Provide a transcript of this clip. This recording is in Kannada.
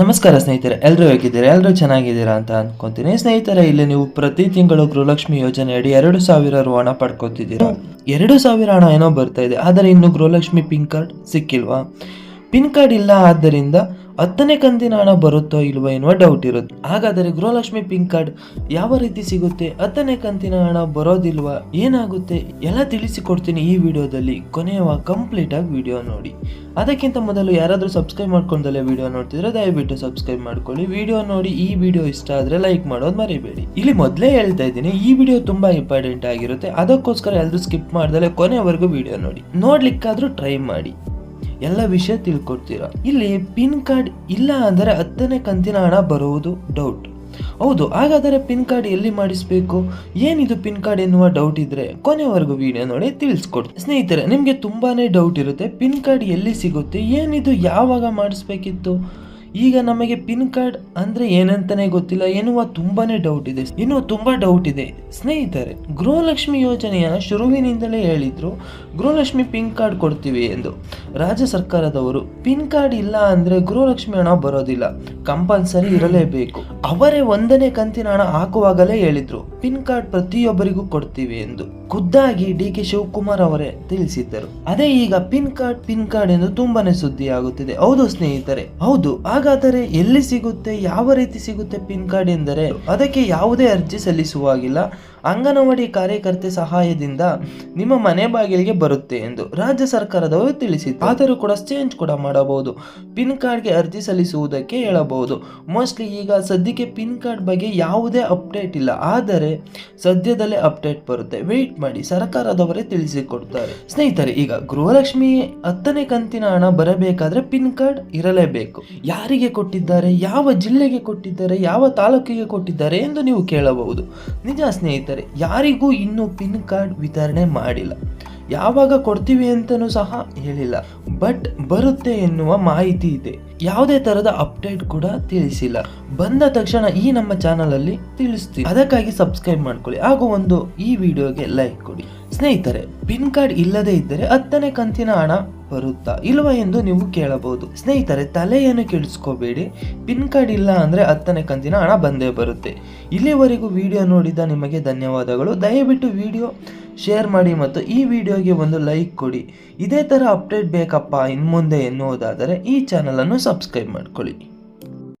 ನಮಸ್ಕಾರ ಸ್ನೇಹಿತರೆ ಎಲ್ಲರೂ ಹೇಗಿದ್ದೀರಾ? ಎಲ್ಲರೂ ಚೆನ್ನಾಗಿದ್ದೀರಾ ಅಂತ ಅನ್ಕೊಂತೀನಿ. ಸ್ನೇಹಿತರೆ, ಇಲ್ಲಿ ನೀವು ಪ್ರತಿ ತಿಂಗಳು ಗೃಹಲಕ್ಷ್ಮಿ ಯೋಜನೆಯಡಿ ಎರಡು ಸಾವಿರ ರು ಹಣ ಪಡ್ಕೊತಿದ್ದೀರಾ? ಎರಡು ಸಾವಿರ ಹಣ ಏನೋ ಬರ್ತಾ ಇದೆ, ಆದರೆ ಇನ್ನು ಗೃಹಲಕ್ಷ್ಮಿ ಪಿಂಕ್ ಕಾರ್ಡ್ ಸಿಕ್ಕಿಲ್ವಾ? ಪಿನ್ ಕಾರ್ಡ್ ಇಲ್ಲ ಆದ್ದರಿಂದ ಹತ್ತನೇ ಕಂತಿನ ಹಣ ಬರುತ್ತೋ ಇಲ್ವೋ ಎನ್ನುವ ಡೌಟ್ ಇರುತ್ತೆ. ಹಾಗಾದರೆ ಗೃಹಲಕ್ಷ್ಮಿ ಪಿನ್ ಕಾರ್ಡ್ ಯಾವ ರೀತಿ ಸಿಗುತ್ತೆ? ಹತ್ತನೇ ಕಂತಿನ ಹಣ ಬರೋದಿಲ್ವಾ? ಏನಾಗುತ್ತೆ? ಎಲ್ಲ ತಿಳಿಸಿಕೊಡ್ತೀನಿ ಈ ವಿಡಿಯೋದಲ್ಲಿ. ಕೊನೆಯ ಕಂಪ್ಲೀಟ್ ಆಗಿ ವಿಡಿಯೋ ನೋಡಿ. ಅದಕ್ಕಿಂತ ಮೊದಲು ಯಾರಾದರೂ ಸಬ್ಸ್ಕ್ರೈಬ್ ಮಾಡ್ಕೊಂಡಲ್ಲೇ ವಿಡಿಯೋ ನೋಡ್ತಿದ್ರೆ ದಯವಿಟ್ಟು ಸಬ್ಸ್ಕ್ರೈಬ್ ಮಾಡ್ಕೊಳ್ಳಿ. ವಿಡಿಯೋ ನೋಡಿ ಈ ವಿಡಿಯೋ ಇಷ್ಟ ಆದರೆ ಲೈಕ್ ಮಾಡೋದು ಮರಿಬೇಡಿ. ಇಲ್ಲಿ ಮೊದಲೇ ಹೇಳ್ತಾ ಇದ್ದೀನಿ, ಈ ವಿಡಿಯೋ ತುಂಬಾ ಇಂಪಾರ್ಟೆಂಟ್ ಆಗಿರುತ್ತೆ. ಅದಕ್ಕೋಸ್ಕರ ಎಲ್ಲರೂ ಸ್ಕಿಪ್ ಮಾಡ್ದಲೆ ಕೊನೆವರೆಗೂ ವಿಡಿಯೋ ನೋಡಿ. ನೋಡ್ಲಿಕ್ಕಾದ್ರೂ ಟ್ರೈ ಮಾಡಿ. ಎಲ್ಲ ವಿಷಯ ತಿಳ್ಕೊಡ್ತೀರಾ? ಇಲ್ಲಿ ಪಿನ್ ಕಾರ್ಡ್ ಇಲ್ಲ ಅಂದರೆ ಹತ್ತನೇ ಕಂತಿನ ಹಣ ಬರುವುದು ಡೌಟ್ ಹೌದು, ಹಾಗಾದರೆ ಪಿನ್ ಕಾರ್ಡ್ ಎಲ್ಲಿ ಮಾಡಿಸ್ಬೇಕು? ಏನಿದು ಪಿನ್ ಕಾರ್ಡ್ ಎನ್ನುವ ಡೌಟ್ ಇದ್ರೆ ಕೊನೆವರೆಗೂ ವಿಡಿಯೋ ನೋಡಿ ತಿಳಿಸ್ಕೊಡ್ತೀನಿ. ಸ್ನೇಹಿತರೆ, ನಿಮಗೆ ತುಂಬಾನೇ ಡೌಟ್ ಇರುತ್ತೆ ಪಿನ್ ಕಾರ್ಡ್ ಎಲ್ಲಿ ಸಿಗುತ್ತೆ, ಏನಿದು ಯಾವಾಗ ಮಾಡಿಸ್ಬೇಕಿತ್ತು? ಈಗ ನಮಗೆ ಪಿನ್ ಕಾರ್ಡ್ ಅಂದ್ರೆ ಏನಂತಾನೆ ಗೊತ್ತಿಲ್ಲ, ಎನ್ನುವ ತುಂಬಾನೇ ಡೌಟ್ ಇದೆ. ಇನ್ನು ತುಂಬಾ ಡೌಟ್ ಇದೆ. ಸ್ನೇಹಿತರೆ, ಗೃಹಲಕ್ಷ್ಮಿ ಯೋಜನೆಯ ಶುರುವಿನಿಂದಲೇ ಹೇಳಿದ್ರು, ಗೃಹಲಕ್ಷ್ಮಿ ಪಿನ್ ಕಾರ್ಡ್ ಕೊಡ್ತೀವಿ ಎಂದು. ರಾಜ್ಯ ಸರ್ಕಾರದವರು, ಪಿನ್ ಕಾರ್ಡ್ ಇಲ್ಲ ಅಂದ್ರೆ ಗೃಹಲಕ್ಷ್ಮಿ ಹಣ ಬರೋದಿಲ್ಲ. ಕಂಪಲ್ಸರಿ ಇರಲೇಬೇಕು. ಅವರೇ ಒಂದನೇ ಕಂತಿನ ಹಣ ಹಾಕುವಾಗಲೇ ಹೇಳಿದ್ರು. ಪಿನ್ ಕಾರ್ಡ್ ಪ್ರತಿಯೊಬ್ಬರಿಗೂ ಕೊಡ್ತೀವಿ ಎಂದು ಖುದ್ದಾಗಿ ಡಿ ಕೆ ಶಿವಕುಮಾರ್ ಅವರೇ ತಿಳಿಸಿದ್ದರು. ಅದೇ ಈಗ ಪಿನ್ ಕಾರ್ಡ್ ಪಿನ್ ಕಾರ್ಡ್ ಎಂದು ತುಂಬಾನೇ ಸುದ್ದಿ ಆಗುತ್ತಿದೆ ಹೌದು ಸ್ನೇಹಿತರೆ. ಹೌದು. ಹಾಗಾದರೆ ಎಲ್ಲಿ ಸಿಗುತ್ತೆ, ಯಾವ ರೀತಿ ಸಿಗುತ್ತೆ ಪಿನ್ ಕಾರ್ಡ್ ಎಂದರೆ ಅದಕ್ಕೆ ಯಾವುದೇ ಅರ್ಜಿ ಸಲ್ಲಿಸುವಾಗಿಲ್ಲ. ಅಂಗನವಾಡಿ ಕಾರ್ಯಕರ್ತೆ ಸಹಾಯದಿಂದ ನಿಮ್ಮ ಮನೆ ಬಾಗಿಲಿಗೆ ಬರುತ್ತೆ ಎಂದು ರಾಜ್ಯ ಸರ್ಕಾರದವರು ತಿಳಿಸಿತ್ತು ಆದರೂ ಕೂಡ ಚೇಂಜ್ ಕೂಡ ಮಾಡಬಹುದು. ಪಿನ್ ಕಾರ್ಡ್ಗೆ ಅರ್ಜಿ ಸಲ್ಲಿಸುವುದಕ್ಕೆ ಹೇಳಬಹುದು. ಮೋಸ್ಟ್ಲಿ ಈಗ ಸದ್ಯಕ್ಕೆ ಪಿನ್ ಕಾರ್ಡ್ ಬಗ್ಗೆ ಯಾವುದೇ ಅಪ್ಡೇಟ್ ಇಲ್ಲ. ಆದರೆ ಸದ್ಯದಲ್ಲೇ ಅಪ್ಡೇಟ್ ಬರುತ್ತೆ. ವೆಯ್ಟ್ ಮಾಡಿ, ಸರ್ಕಾರದವರೇ ತಿಳಿಸಿಕೊಡ್ತಾರೆ. ಸ್ನೇಹಿತರೆ, ಈಗ ಗೃಹಲಕ್ಷ್ಮಿ ಹತ್ತನೇ ಕಂತಿನ ಹಣ ಬರಬೇಕಾದ್ರೆ ಪಿನ್ ಕಾರ್ಡ್ ಇರಲೇಬೇಕು. ಯಾರಿಗೆ ಕೊಟ್ಟಿದ್ದಾರೆ, ಯಾವ ಜಿಲ್ಲೆಗೆ ಕೊಟ್ಟಿದ್ದಾರೆ, ಯಾವ ತಾಲೂಕಿಗೆ ಕೊಟ್ಟಿದ್ದಾರೆ ಎಂದು ನೀವು ಕೇಳಬಹುದು. ನಿಜ ಸ್ನೇಹಿತರೆ, ಯಾರಿಗೂ ಇನ್ನೂ ಪಿನ್ ಕಾರ್ಡ್ ವಿತರಣೆ ಮಾಡಿಲ್ಲ. ಯಾವಾಗ ಕೊಡ್ತೀವಿ ಅಂತಲೂ ಸಹ ಹೇಳಿಲ್ಲ. ಬಟ್ ಬರುತ್ತೆ ಎನ್ನುವ ಮಾಹಿತಿ ಇದೆ. ಯಾವುದೇ ತರದ ಅಪ್ಡೇಟ್ ಕೂಡ ತಿಳಿಸಿಲ್ಲ. ಬಂದ ತಕ್ಷಣ ಈ ನಮ್ಮ ಚಾನಲ್ ಅಲ್ಲಿ ತಿಳಿಸ್ತೀವಿ. ಅದಕ್ಕಾಗಿ ಸಬ್ಸ್ಕ್ರೈಬ್ ಮಾಡ್ಕೊಳ್ಳಿ. ಹಾಗೂ ಒಂದು ಈ ವಿಡಿಯೋಗೆ ಲೈಕ್ ಕೊಡಿ. ಸ್ನೇಹಿತರೆ, ಪಿನ್ ಕಾರ್ಡ್ ಇಲ್ಲದೆ ಇದ್ದರೆ ಹತ್ತನೇ ಕಂತಿನ ಹಣ ಬರುತ್ತಾ ಇಲ್ವಾ ಎಂದು ನೀವು ಕೇಳಬಹುದು. ಸ್ನೇಹಿತರೆ, ತಲೆಯನ್ನು ಕೆಡಿಸ್ಕೋಬೇಡಿ. ಪಿನ್ ಕಾರ್ಡ್ ಇಲ್ಲ ಅಂದ್ರೆ ಹತ್ತನೇ ಕಂತಿನ ಹಣ ಬಂದೇ ಬರುತ್ತೆ. ಇಲ್ಲಿವರೆಗೂ ವಿಡಿಯೋ ನೋಡಿದ ನಿಮಗೆ ಧನ್ಯವಾದಗಳು. ದಯವಿಟ್ಟು ವಿಡಿಯೋ ಶೇರ್ ಮಾಡಿ ಮತ್ತು ಈ ವಿಡಿಯೋಗೆ ಒಂದು ಲೈಕ್ ಕೊಡಿ. ಇದೇ ಥರ ಅಪ್ಡೇಟ್ ಬೇಕಪ್ಪ ಇನ್ಮುಂದೆ ಎನ್ನುವುದಾದರೆ ಈ ಚಾನಲನ್ನು ಸಬ್ಸ್ಕ್ರೈಬ್ ಮಾಡ್ಕೊಳ್ಳಿ.